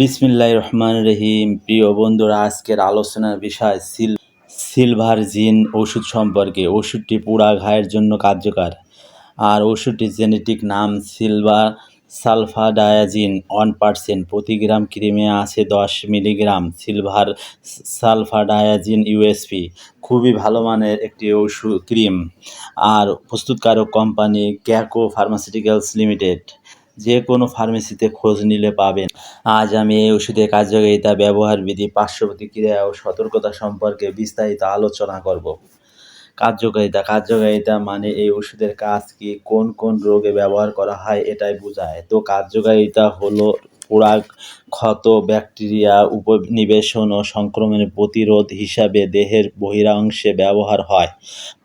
বিসমিল্লাহ রহমান রহিম। প্রিয় বন্ধুরা, আজকের আলোচনার বিষয় সিল সিলভার জিন ওষুধ সম্পর্কে। ওষুধটি পুরা ঘায়ের জন্য কার্যকর। আর ওষুধটির জেনেটিক নাম সিলভার সালফাডায়াজিন। ওয়ান পার্সেন্ট প্রতি গ্রাম ক্রিমে আছে দশ মিলিগ্রাম সিলভার সালফাডায়াজিন ইউএসপি। খুবই ভালো মানের একটি ওষুধ ক্রিম। আর প্রস্তুতকারক কোম্পানি ক্যাকো ফার্মাসিউটিক্যালস লিমিটেড। যে কোনো ফার্মেসিতে খোঁজ নিলে পাবেন। আজ আমি এই ওষুধের কার্যকারিতা, ব্যবহার বিধি পার্শ্ব প্রতিক্রিয়া ও সতর্কতা সম্পর্কে বিস্তারিত আলোচনা করব। কার্যকারিতা কার্যকারিতা মানে এই ওষুধের কাজ কি, কোন কোন রোগে ব্যবহার করা হয়, এটাই বোঝায়। তো কার্যকারিতা হলো পোড়া ক্ষত, ব্যাকটেরিয়া, উপনিবেশন ও সংক্রমণের প্রতিরোধ হিসাবে দেহের বহিরাংশে ব্যবহার হয়।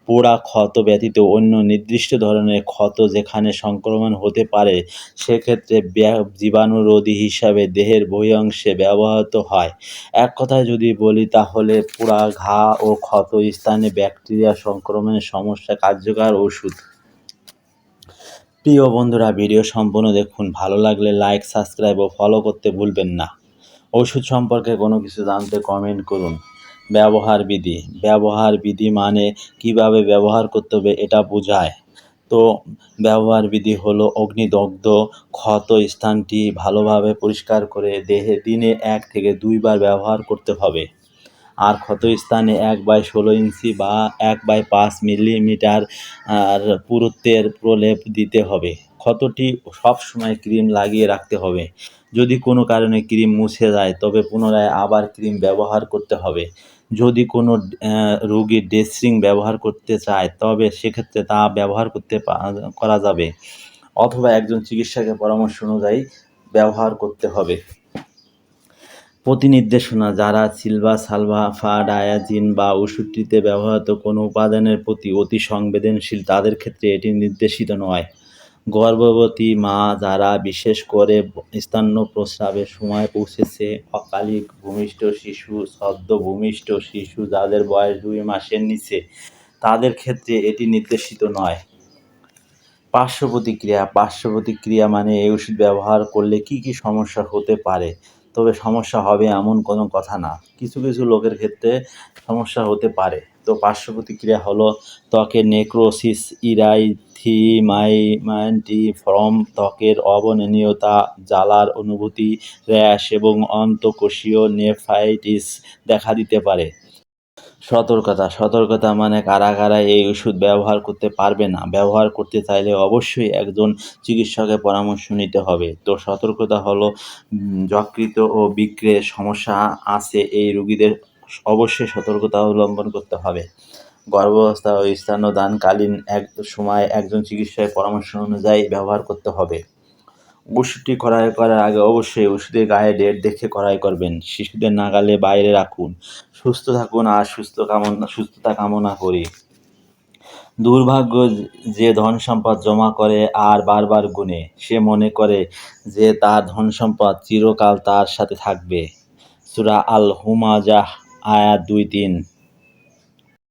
পোড়া ক্ষত ব্যতীত অন্য নির্দিষ্ট ধরনের ক্ষত যেখানে সংক্রমণ হতে পারে, সেক্ষেত্রে জীবাণুরোধী হিসাবে দেহের বহিরাংশে ব্যবহৃত হয়। এক কথায় যদি বলি, তাহলে পোড়া ঘা ও ক্ষত স্থানে ব্যাকটেরিয়া সংক্রমণের সমস্যা কার্যকর ওষুধ। প্রিয় বন্ধুরা, ভিডিও সম্পূর্ণ দেখুন। ভালো লাগলে লাইক, সাবস্ক্রাইব ও ফলো করতে ভুলবেন না। ওষুধ সম্পর্কে কোনো কিছু জানতে কমেন্ট করুন। ব্যবহার বিধি। ব্যবহার বিধি মানে কীভাবে ব্যবহার করতে হবে এটা বোঝায়। তো ব্যবহার বিধি হলো অগ্নিদগ্ধ ক্ষত স্থানটি ভালোভাবে পরিষ্কার করে দেহে দিনে এক থেকে দুইবার ব্যবহার করতে হবে। আর ক্ষত স্থানে এক বাই ষোলো ইঞ্চি বা এক বাই পাঁচ মিলিমিটার, আর পুরুত্বের প্রলেপ দিতে হবে। ক্ষতটি সবসময় ক্রিম লাগিয়ে রাখতে হবে। যদি কোনো কারণে ক্রিম মুছে যায়, তবে পুনরায় আবার ক্রিম ব্যবহার করতে হবে। যদি কোনো রোগী ড্রেসিং ব্যবহার করতে চায়, তবে সেক্ষেত্রে তা ব্যবহার করতে করা যাবে। অথবা একজন চিকিৎসকের পরামর্শ অনুযায়ী ব্যবহার করতে হবে। প্রতি নির্দেশনা যারা সিলভা সালভাফাডায়াজিন বা ওষুধটিতে ব্যবহৃত কোনো উপাদানের প্রতি অতি সংবেদনশীল, তাদের ক্ষেত্রে এটি নির্দেশিত নয়। গর্ভবতী মা যারা বিশেষ করে স্তন্য প্রস্রাবের সময় পৌঁছেছে, অকালিক ভূমিষ্ঠ শিশু, সদ্য ভূমিষ্ঠ শিশু যাদের বয়স দুই মাসের নিচে, তাদের ক্ষেত্রে এটি নির্দেশিত নয়। পার্শ্ব প্রতিক্রিয়া পার্শ্ব প্রতিক্রিয়া মানে এই ওষুধ ব্যবহার করলে কি কি সমস্যা হতে পারে? তবে সমস্যা হবে এমন কোনো কথা না। কিছু কিছু লোকের ক্ষেত্রে সমস্যা হতে পারে। তো পার্শ্ব প্রতিক্রিয়া হলো ত্বকের নেক্রোসিস ফ্রম ত্বকের অবননীয়তা, জ্বালার অনুভূতি, র্যাশ এবং অন্তকোষীয় নেফাইটিস দেখা দিতে পারে। সতর্কতা সতর্কতা মানে কারা কারা এই ওষুধ ব্যবহার করতে পারবে না। ব্যবহার করতে চাইলে অবশ্যই একজন চিকিৎসকের পরামর্শ নিতে হবে। তো সতর্কতা হলো যকৃত ও বিক্রিয়ার সমস্যা আছে এই রুগীদের অবশ্যই সতর্কতা অবলম্বন করতে হবে। গর্ভাবস্থা ও স্থানদানকালীন এক সময় একজন চিকিৎসকের পরামর্শ অনুযায়ী ব্যবহার করতে হবে। ওষুধটি ক্রয় করার আগে অবশ্যই ওষুধের গায়ে ডেট দেখে ক্রয় করবেন। শিশুদের নাগালে বাইরে রাখুন। সুস্থ থাকুন আর সুস্থ কামনা সুস্থতা কামনা করি। দুর্ভাগ্য যে ধন সম্পদ জমা করে আর বারবার গুনে, সে মনে করে যে তার ধন সম্পদ চিরকাল তার সাথে থাকবে। সুরা আল হুমাজাহ আয়াত দুই তিন।